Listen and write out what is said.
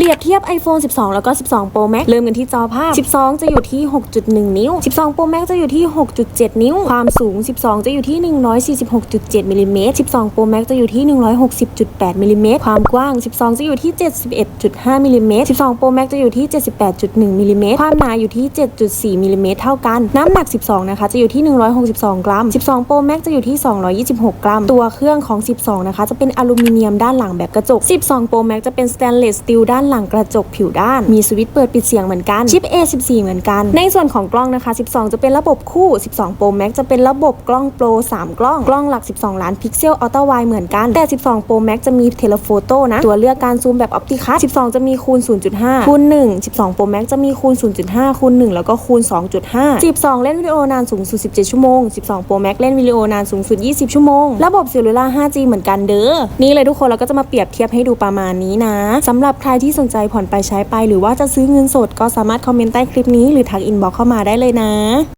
เปรียบเทียบ iPhone 12 แล้วก็ 12 Pro Max เริ่มกันที่จอภาพ 12 จะอยู่ที่ 6.1 นิ้ว 12 Pro Max จะอยู่ที่ 6.7 นิ้ว ความสูง 12 จะอยู่ที่ 146.7มิลลิเมตร12 Pro Max จะอยู่ที่ 160.8มิลลิเมตรความกว้าง 12 จะอยู่ที่ 71.5มิลลิเมตร12 Pro Max จะอยู่ที่ 78.1มิลลิเมตรความหนาอยู่ที่ 7.4มิลลิเมตรเท่ากัน น้ำหนัก 12 นะคะ จะอยู่ที่ 162 กรัม 12 Pro Max จะอยู่ที่ 226 กรัม ตัวเครื่องของ 12 นะคะ จะเป็นอลูมิเนียมด้านหลังแบบกระจก 12 Pro Max จะเป็นสแตนเลสสตีลด้านหลังกระจกผิวด้าน มีสวิตช์เปิดปิดเสียงเหมือนกันชิป A14 เหมือนกัน ในส่วนของกล้องนะคะ 12 จะเป็นระบบคู่ 12 Pro Max จะเป็นระบบกล้องโปร3 กล้อง กล้องหลัก 12 ล้านพิกเซลอัลตร้าไวเหมือนกัน แต่ 12 Pro Max จะมีเทเลโฟโต้นะ ตัวเลือกการซูมแบบออปติคัส12 จะมีคูณ 0.5 คูณ 1 12 Pro Max จะมีคูณ 0.5 คูณ 1 แล้วก็คูณ 2.5 12 เล่นวิดีโอนานสูงสุด 17 ชั่วโมง 12 Pro Max เล่นวิดีโอนานสูงสุด 20 ชั่วโมง ระบบเซลลูล่า 5G เหมือนกันเด้อ นี่เลยทุกคนเราก็จะมาเปรียบเทียบให้ดูประมาณนี้นะสำหรับใครที่สนใจผ่อนไปใช้ไป หรือว่าจะซื้อเงินสดก็สามารถคอมเมนต์ใต้คลิปนี้หรือทักอินบ็อกเข้ามาได้เลยนะ